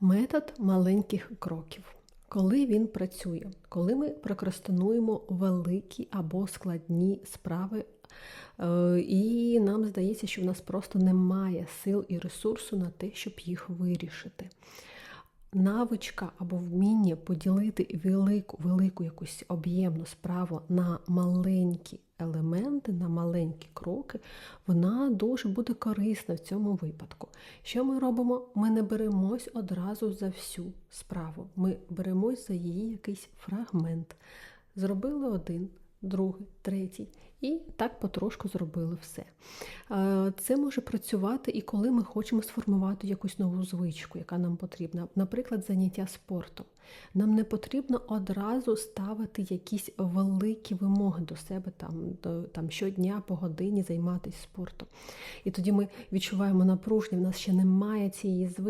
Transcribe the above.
Метод маленьких кроків. Коли він працює, коли ми прокрастинуємо великі або складні справи, е, і нам здається, що в нас просто немає сил і ресурсу на те, щоб їх вирішити. Навичка або вміння поділити велику, велику якусь об'ємну справу на маленькі елементи, на маленькі кроки, вона дуже буде корисна в цьому випадку. Що ми робимо? Ми не беремось одразу за всю справу. Ми беремось за її якийсь фрагмент. Зробили один, другий, третій. І так потрошку зробили все. Е, Це може працювати і коли ми хочемо сформувати якусь нову звичку, яка нам потрібна. Наприклад, заняття спортом. Нам не потрібно одразу ставити якісь великі вимоги до себе, там, до, там щодня по годині займатися спортом. І тоді ми відчуваємо напруження, в нас ще немає цієї звички.